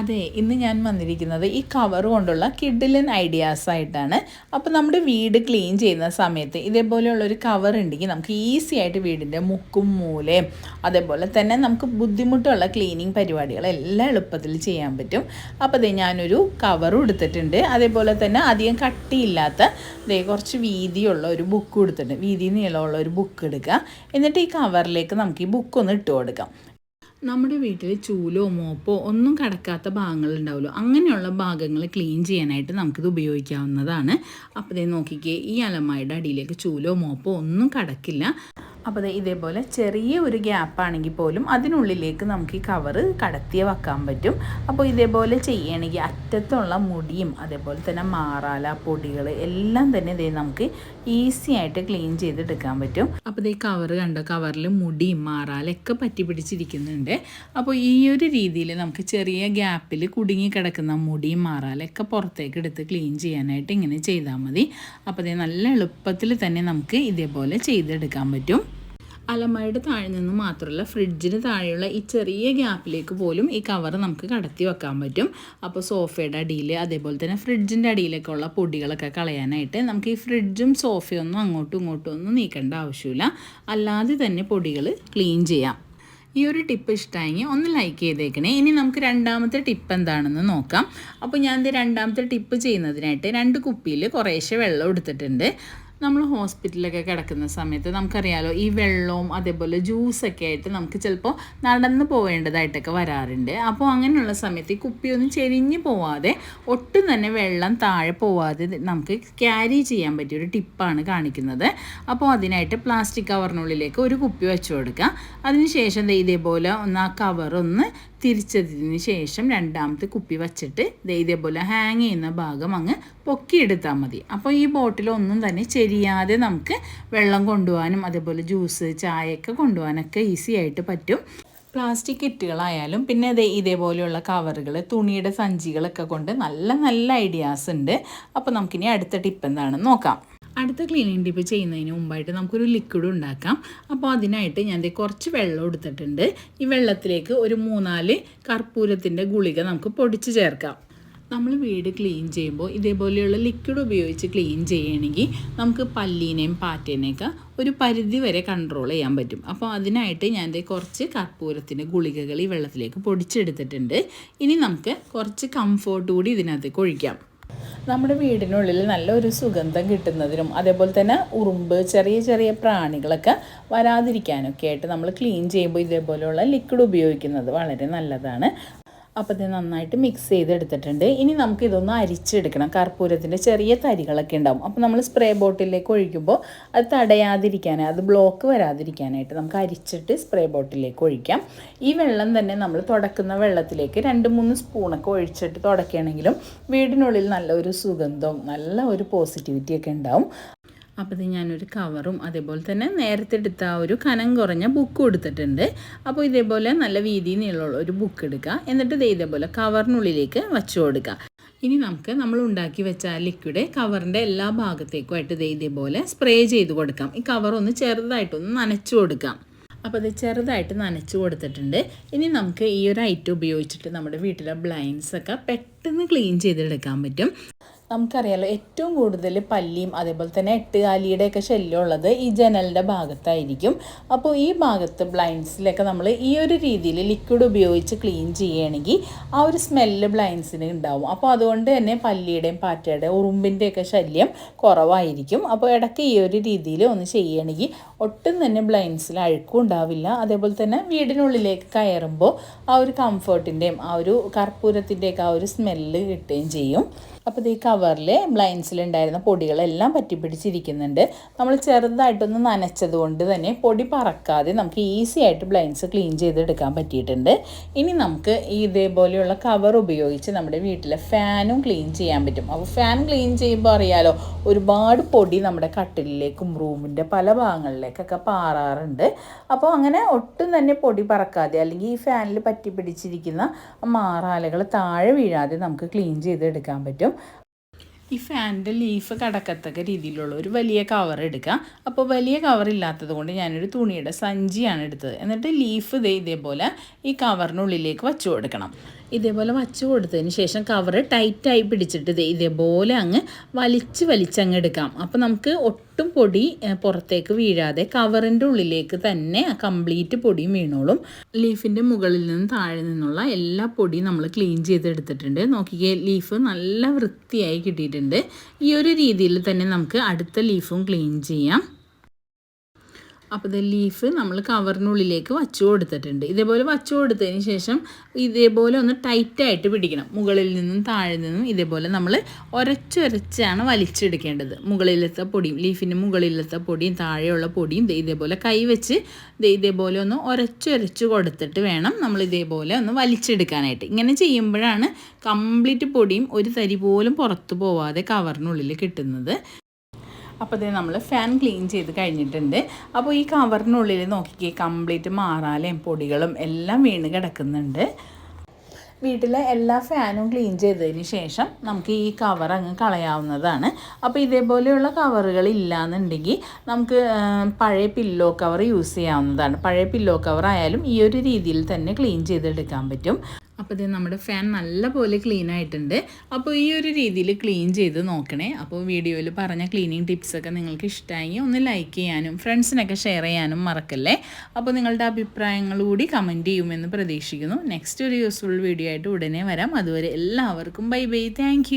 അതെ ഇന്ന് ഞാൻ വന്നിരിക്കുന്നത് ഈ കവർ കൊണ്ടുള്ള കിഡിലൻ ഐഡിയാസ് ആയിട്ടാണ്. അപ്പോൾ നമ്മുടെ വീട് ക്ലീൻ ചെയ്യുന്ന സമയത്ത് ഇതേപോലെയുള്ള ഒരു കവർ ഉണ്ടെങ്കിൽ നമുക്ക് ഈസി ആയിട്ട് വീടിന്റെ മുക്കും മൂലയും അതേപോലെ തന്നെ നമുക്ക് ബുദ്ധിമുട്ടുള്ള ക്ലീനിങ് പരിപാടികളെല്ലാം എളുപ്പത്തിൽ ചെയ്യാൻ പറ്റും. അപ്പോൾ ദേ ഞാനൊരു കവറും എടുത്തിട്ടുണ്ട് അതേപോലെ തന്നെ അധികം കട്ടിയില്ലാത്ത ദേ കുറച്ച് വീതിയുള്ള ഒരു ബുക്ക് കൊടുത്തിട്ടുണ്ട് വീതി നീളമുള്ള ഒരു ബുക്ക് എടുക്കുക. എന്നിട്ട് ഈ കവറിലേക്ക് നമുക്ക് ഈ ബുക്ക് ഒന്ന് ഇട്ട് കൊടുക്കാം. നമ്മുടെ വീട്ടിൽ ചൂലോ മോപ്പോ ഒന്നും കടക്കാത്ത ഭാഗങ്ങൾ ഉണ്ടാവുമല്ലോ. അങ്ങനെയുള്ള ഭാഗങ്ങൾ ക്ലീൻ ചെയ്യാനായിട്ട് നമുക്കിത് ഉപയോഗിക്കാവുന്നതാണ്. അപ്പോൾ നോക്കിക്കേ ഈ അലമായുടെ അടിയിലേക്ക് ചൂലോ മോപ്പോ ഒന്നും കടക്കില്ല. അപ്പോൾ ഇതേപോലെ ചെറിയ ഒരു ഗ്യാപ്പാണെങ്കിൽ പോലും അതിനുള്ളിലേക്ക് നമുക്ക് ഈ കവറ് കടത്തിയ വെക്കാൻ പറ്റും. അപ്പോൾ ഇതേപോലെ ചെയ്യണമെങ്കിൽ അറ്റത്തുള്ള മുടിയും അതേപോലെ തന്നെ മാറാല പൊടികൾ എല്ലാം തന്നെ ഇതേ നമുക്ക് ഈസി ആയിട്ട് ക്ലീൻ ചെയ്തെടുക്കാൻ പറ്റും. അപ്പോൾ ഈ കവർ കണ്ട? കവറിൽ മുടിയും മാറാലൊക്കെ പറ്റി പിടിച്ചിരിക്കുന്നുണ്ട്. അപ്പോൾ ഈ ഒരു രീതിയിൽ നമുക്ക് ചെറിയ ഗ്യാപ്പിൽ കുടുങ്ങി കിടക്കുന്ന മുടിയും മാറാലൊക്കെ പുറത്തേക്ക് എടുത്ത് ക്ലീൻ ചെയ്യാനായിട്ട് ഇങ്ങനെ ചെയ്താൽ മതി. അപ്പോൾ നല്ല എളുപ്പത്തിൽ തന്നെ നമുക്ക് ഇതേപോലെ ചെയ്തെടുക്കാൻ പറ്റും. അലമാരയുടെ താഴെ നിന്ന് മാത്രമല്ല ഫ്രിഡ്ജിന് താഴെയുള്ള ഈ ചെറിയ ഗ്യാപ്പിലേക്ക് പോലും ഈ കവർ നമുക്ക് കടത്തി വെക്കാൻ പറ്റും. അപ്പോൾ സോഫയുടെ അടിയിൽ അതേപോലെ തന്നെ ഫ്രിഡ്ജിന്റെ അടിയിലേക്കുള്ള പൊടികളൊക്കെ കളയാനായിട്ട് നമുക്ക് ഈ ഫ്രിഡ്ജും സോഫയൊന്നും അങ്ങോട്ടും ഇങ്ങോട്ടും ഒന്നും നീക്കേണ്ട ആവശ്യമില്ല. അല്ലാതെ തന്നെ പൊടികൾ ക്ലീൻ ചെയ്യാം. ഈ ഒരു ടിപ്പ് ഇഷ്ടമായെങ്കിൽ ഒന്ന് ലൈക്ക് ചെയ്തേക്കണേ. ഇനി നമുക്ക് രണ്ടാമത്തെ ടിപ്പ് എന്താണെന്ന് നോക്കാം. അപ്പോൾ ഞാൻ ഇത് രണ്ടാമത്തെ ടിപ്പ് ചെയ്യുന്നതിനായിട്ട് രണ്ട് കുപ്പിയിൽ കുറേശ്ശെ വെള്ളം എടുത്തിട്ടുണ്ട്. നമ്മൾ ഹോസ്പിറ്റലിലൊക്കെ കിടക്കുന്ന സമയത്ത് നമുക്കറിയാലോ ഈ വെള്ളവും അതേപോലെ ജ്യൂസൊക്കെ ആയിട്ട് നമുക്ക് ചിലപ്പോൾ നടന്ന് പോവേണ്ടതായിട്ടൊക്കെ വരാറുണ്ട്. അപ്പോൾ അങ്ങനെയുള്ള സമയത്ത് ഈ കുപ്പിയൊന്നും ചെരിഞ്ഞ് പോവാതെ ഒട്ടും തന്നെ വെള്ളം താഴെ പോവാതെ നമുക്ക് ക്യാരി ചെയ്യാൻ പറ്റിയ ഒരു ടിപ്പാണ് കാണിക്കുന്നത്. അപ്പോൾ അതിനായിട്ട് പ്ലാസ്റ്റിക് കവറിനുള്ളിലേക്ക് ഒരു കുപ്പി വെച്ച് കൊടുക്കുക അതിനുശേഷം ഇതേപോലെ ഒന്ന് ആ കവറൊന്ന് തിരിച്ചതിന് ശേഷം രണ്ടാമത്തെ കുപ്പി വച്ചിട്ട് ഇതേപോലെ ഹാങ് ചെയ്യുന്ന ഭാഗം അങ്ങ് പൊക്കിയെടുത്താൽ മതി. അപ്പോൾ ഈ ബോട്ടിലൊന്നും തന്നെ ചെരിയാതെ നമുക്ക് വെള്ളം കൊണ്ടുപോകാനും അതേപോലെ ജ്യൂസ് ചായയൊക്കെ കൊണ്ടുപോകാനൊക്കെ ഈസി ആയിട്ട് പറ്റും. പ്ലാസ്റ്റിക് കിറ്റുകളായാലും പിന്നെ അതേ ഇതേപോലെയുള്ള കവറുകൾ തുണിയുടെ സഞ്ചികളൊക്കെ കൊണ്ട് നല്ല നല്ല ഐഡിയാസ് ഉണ്ട്. അപ്പോൾ നമുക്കിനി അടുത്ത ടിപ്പ് എന്താണെന്ന് നോക്കാം. അടുത്ത ക്ലീനിങ് ടിപ്പ് ചെയ്യുന്നതിന് മുമ്പായിട്ട് നമുക്കൊരു ലിക്വിഡ് ഉണ്ടാക്കാം. അപ്പോൾ അതിനായിട്ട് ഞാൻ കുറച്ച് വെള്ളം എടുത്തിട്ടുണ്ട്. ഈ വെള്ളത്തിലേക്ക് ഒരു മൂന്നാൽ കർപ്പൂരത്തിന്റെ ഗുളിക നമുക്ക് പൊടിച്ച് ചേർക്കാം. നമ്മൾ വീട് ക്ലീൻ ചെയ്യുമ്പോൾ ഇതേപോലെയുള്ള ലിക്വിഡ് ഉപയോഗിച്ച് ക്ലീൻ ചെയ്യണമെങ്കിൽ നമുക്ക് പല്ലീനെയും പാറ്റേനെയൊക്കെ ഒരു പരിധി വരെ കൺട്രോൾ ചെയ്യാൻ പറ്റും. അപ്പോൾ അതിനായിട്ട് ഞാൻ കുറച്ച് കർപ്പൂരത്തിന്റെ ഗുളികകൾ ഈ വെള്ളത്തിലേക്ക് പൊടിച്ചെടുത്തിട്ടുണ്ട്. ഇനി നമുക്ക് കുറച്ച് കംഫോർട്ട് കൂടി ഇതിനകത്തേക്ക് ഒഴിക്കാം. നമ്മുടെ വീടിനുള്ളിൽ നല്ലൊരു സുഗന്ധം കിട്ടുന്നതിനും അതേപോലെ തന്നെ ഉറുമ്പ് ചെറിയ ചെറിയ പ്രാണികളൊക്കെ വരാതിരിക്കാനൊക്കെ ആയിട്ട് നമ്മൾ ക്ലീൻ ചെയ്യുമ്പോൾ ഇതേപോലെയുള്ള ലിക്വിഡ് ഉപയോഗിക്കുന്നത് വളരെ നല്ലതാണ്. അപ്പോൾ ഇത് നന്നായിട്ട് മിക്സ് ചെയ്തെടുത്തിട്ടുണ്ട്. ഇനി നമുക്ക് ഇതൊന്ന് അരിച്ചെടുക്കണം. കർപ്പൂരത്തിന്റെ ചെറിയ തരികളൊക്കെ ഉണ്ടാവും. അപ്പോൾ നമ്മൾ സ്പ്രേ ബോട്ടിലേക്ക് ഒഴിക്കുമ്പോൾ അത് തടയാതിരിക്കാനായി അത് ബ്ലോക്ക് വരാതിരിക്കാനായിട്ട് നമുക്ക് അരിച്ചിട്ട് സ്പ്രേ ബോട്ടിലേക്ക് ഒഴിക്കാം. ഈ വെള്ളം തന്നെ നമ്മൾ തുടക്കുന്ന വെള്ളത്തിലേക്ക് രണ്ട് മൂന്ന് സ്പൂണൊക്കെ ഒഴിച്ചിട്ട് തുടക്കുകയാണെങ്കിലും വീടിനുള്ളിൽ നല്ലൊരു സുഗന്ധവും നല്ല ഒരു പോസിറ്റിവിറ്റിയൊക്കെ ഉണ്ടാവും. അപ്പോൾ ഇത് ഞാനൊരു കവറും അതേപോലെ തന്നെ നേരത്തെ എടുത്ത ആ ഒരു കനം കുറഞ്ഞ ബുക്ക് കൊടുത്തിട്ടുണ്ട്. അപ്പോൾ ഇതേപോലെ നല്ല വീതി നീളമുള്ള ഒരു ബുക്ക് എടുക്കുക. എന്നിട്ട് ഇത് ഇതേപോലെ കവറിനുള്ളിലേക്ക് വച്ചു കൊടുക്കുക. ഇനി നമുക്ക് നമ്മൾ ഉണ്ടാക്കി വെച്ച ലിക്വിഡ് കവറിന്റെ എല്ലാ ഭാഗത്തേക്കുമായിട്ട് ഇത് ഇതേപോലെ സ്പ്രേ ചെയ്ത് കൊടുക്കാം. ഈ കവർ ഒന്ന് ചെറുതായിട്ടൊന്ന് നനച്ചു കൊടുക്കാം. അപ്പോൾ അത് ചെറുതായിട്ട് നനച്ചു കൊടുത്തിട്ടുണ്ട്. ഇനി നമുക്ക് ഈ ഒരു ഐറ്റം ഉപയോഗിച്ചിട്ട് നമ്മുടെ വീട്ടിലെ ബ്ലൈൻഡ്സ് ഒക്കെ പെട്ടെന്ന് ക്ലീൻ ചെയ്തെടുക്കാൻ പറ്റും. നമുക്കറിയാലോ ഏറ്റവും കൂടുതൽ പല്ലിയും അതേപോലെ തന്നെ എട്ടുകാലിയുടെയൊക്കെ ശല്യം ഉള്ളത് ഈ ജനലിന്റെ ഭാഗത്തായിരിക്കും. അപ്പോൾ ഈ ഭാഗത്ത് ബ്ലൈൻഡ്സിലൊക്കെ നമ്മൾ ഈ ഒരു രീതിയിൽ ലിക്വിഡ് ഉപയോഗിച്ച് ക്ലീൻ ചെയ്യുകയാണെങ്കിൽ ആ ഒരു സ്മെല്ല് ബ്ലൈൻഡ്സിന് ഉണ്ടാവും. അപ്പോൾ അതുകൊണ്ട് തന്നെ പല്ലിയുടെയും പാറ്റയുടെയും ഉറുമ്പിന്റെയൊക്കെ ശല്യം കുറവായിരിക്കും. അപ്പോൾ ഇടയ്ക്ക് ഈ ഒരു രീതിയിൽ ഒന്ന് ചെയ്യുകയാണെങ്കിൽ ഒട്ടും തന്നെ ബ്ലൈൻഡ്സിൽ അഴുക്കും ഉണ്ടാവില്ല. അതേപോലെ തന്നെ വീടിനുള്ളിലേക്ക് കയറുമ്പോൾ ആ ഒരു കംഫർട്ടിന്റെയും ആ ഒരു കർപ്പൂരത്തിന്റെയൊക്കെ ആ ഒരു സ്മെല്ല് കിട്ടുകയും ചെയ്യും. അപ്പോൾ ഈ കവറിൽ ബ്ലൈൻസിലുണ്ടായിരുന്ന പൊടികളെല്ലാം പറ്റി പിടിച്ചിരിക്കുന്നുണ്ട്. നമ്മൾ ചെറുതായിട്ടൊന്ന് നനച്ചത് കൊണ്ട് തന്നെ പൊടി പറക്കാതെ നമുക്ക് ഈസി ആയിട്ട് ബ്ലൈൻസ് ക്ലീൻ ചെയ്തെടുക്കാൻ പറ്റിയിട്ടുണ്ട്. ഇനി നമുക്ക് ഈ ഇതേപോലെയുള്ള കവർ ഉപയോഗിച്ച് നമ്മുടെ വീട്ടിലെ ഫാനും ക്ലീൻ ചെയ്യാൻ പറ്റും. അപ്പോൾ ഫാൻ ക്ലീൻ ചെയ്യുമ്പോൾ അറിയാലോ ഒരുപാട് പൊടി നമ്മുടെ കട്ടിലിലേക്കും റൂമിന്റെ പല ഭാഗങ്ങളിലേക്കൊക്കെ പാറാറുണ്ട്. അപ്പോൾ അങ്ങനെ ഒട്ടും തന്നെ പൊടി പറക്കാതെ അല്ലെങ്കിൽ ഈ ഫാനിൽ പറ്റി പിടിച്ചിരിക്കുന്ന മാറാലകൾ താഴെ വീഴാതെ നമുക്ക് ക്ലീൻ ചെയ്തെടുക്കാൻ പറ്റും. ഈ ഫാനിന്റെ ലീഫ് കടക്കത്തക്ക രീതിയിലുള്ള ഒരു വലിയ കവർ എടുക്കുക അപ്പോൾ വലിയ കവർ ഇല്ലാത്തത് കൊണ്ട് ഞാനൊരു തുണിയുടെ സഞ്ചിയാണ് എടുത്തത്. എന്നിട്ട് ലീഫ് ഇതേ ഇതേപോലെ ഈ കവറിനുള്ളിലേക്ക് വച്ചു കൊടുക്കണം. ഇതേപോലെ വച്ച് കൊടുത്തതിന് ശേഷം കവർ ടൈറ്റായി പിടിച്ചിട്ട് ഇതേപോലെ അങ്ങ് വലിച്ച് വലിച്ചങ്ങ് എടുക്കാം. അപ്പോൾ നമുക്ക് ഒട്ടും പൊടി പുറത്തേക്ക് വീഴാതെ കവറിന്റെ ഉള്ളിലേക്ക് തന്നെ കംപ്ലീറ്റ് പൊടിയും വീണോളും. ലീഫിന്റെ മുകളിൽ നിന്ന് താഴെ നിന്നുള്ള എല്ലാ പൊടിയും നമ്മൾ ക്ലീൻ ചെയ്തെടുത്തിട്ടുണ്ട്. നോക്കിക്കേ ലീഫ് നല്ല വൃത്തിയായി കിട്ടിയിട്ടുണ്ട്. ഈ ഒരു രീതിയിൽ തന്നെ നമുക്ക് അടുത്ത ലീഫും ക്ലീൻ ചെയ്യാം. അപ്പോൾ ഇത് ലീഫ് നമ്മൾ കവറിനുള്ളിലേക്ക് വച്ചു കൊടുത്തിട്ടുണ്ട്. ഇതേപോലെ വച്ചു കൊടുത്തതിന് ശേഷം ഇതേപോലെ ഒന്ന് ടൈറ്റായിട്ട് പിടിക്കണം. മുകളിൽ നിന്നും താഴെ നിന്നും ഇതേപോലെ നമ്മൾ ഒരച്ചൊരച്ചാണ് വലിച്ചെടുക്കേണ്ടത്. മുകളിലത്തെ പൊടിയും ലീഫിന്റെ മുകളിലത്തെ പൊടിയും താഴെയുള്ള പൊടിയും ഇതേപോലെ കൈ വെച്ച് ഇതേപോലെ ഒന്ന് ഒരച്ചൊരച്ച് കൊടുത്തിട്ട് വേണം നമ്മൾ ഇതേപോലെ ഒന്ന് വലിച്ചെടുക്കാനായിട്ട്. ഇങ്ങനെ ചെയ്യുമ്പോഴാണ് കംപ്ലീറ്റ് പൊടിയും ഒരു തരി പോലും പുറത്തു പോവാതെ കവറിനുള്ളിൽ കിട്ടുന്നത്. അപ്പോൾ ഇത് നമ്മൾ ഫാൻ ക്ലീൻ ചെയ്ത് കഴിഞ്ഞിട്ടുണ്ട്. അപ്പോൾ ഈ കവറിനുള്ളിൽ നോക്കിക്കേ കംപ്ലീറ്റ് മാറാലയും പൊടികളും എല്ലാം വീണ് കിടക്കുന്നുണ്ട്. വീട്ടിലെ എല്ലാ ഫാനും ക്ലീൻ ചെയ്തതിന് ശേഷം നമുക്ക് ഈ കവർ അങ്ങ് കളയാവുന്നതാണ്. അപ്പോൾ ഇതേപോലെയുള്ള കവറുകൾ ഇല്ലയെന്നുണ്ടെങ്കിൽ നമുക്ക് പഴയ പില്ലോ കവർ യൂസ് ചെയ്യാവുന്നതാണ്. പഴയ പില്ലോ കവർ ആയാലും ഈ ഒരു രീതിയിൽ തന്നെ ക്ലീൻ ചെയ്തെടുക്കാൻ പറ്റും. അപ്പോൾ ഇത് നമ്മുടെ ഫാൻ നല്ലപോലെ ക്ലീൻ ആയിട്ടുണ്ട്. അപ്പോൾ ഈ ഒരു രീതിയിൽ ക്ലീൻ ചെയ്ത് നോക്കണേ. അപ്പോൾ വീഡിയോയിൽ പറഞ്ഞ ക്ലീനിങ് ടിപ്സൊക്കെ നിങ്ങൾക്ക് ഇഷ്ടമായി ഒന്ന് ലൈക്ക് ചെയ്യാനും ഫ്രണ്ട്സിനൊക്കെ ഷെയർ ചെയ്യാനും മറക്കല്ലേ? അപ്പോൾ നിങ്ങളുടെ അഭിപ്രായങ്ങൾ കൂടി കമന്റ് ചെയ്യുമെന്ന് പ്രതീക്ഷിക്കുന്നു. നെക്സ്റ്റ് ഒരു യൂസ്ഫുൾ വീഡിയോ ആയിട്ട് ഉടനെ വരാം. അതുവരെ എല്ലാവർക്കും ബൈ ബൈ താങ്ക്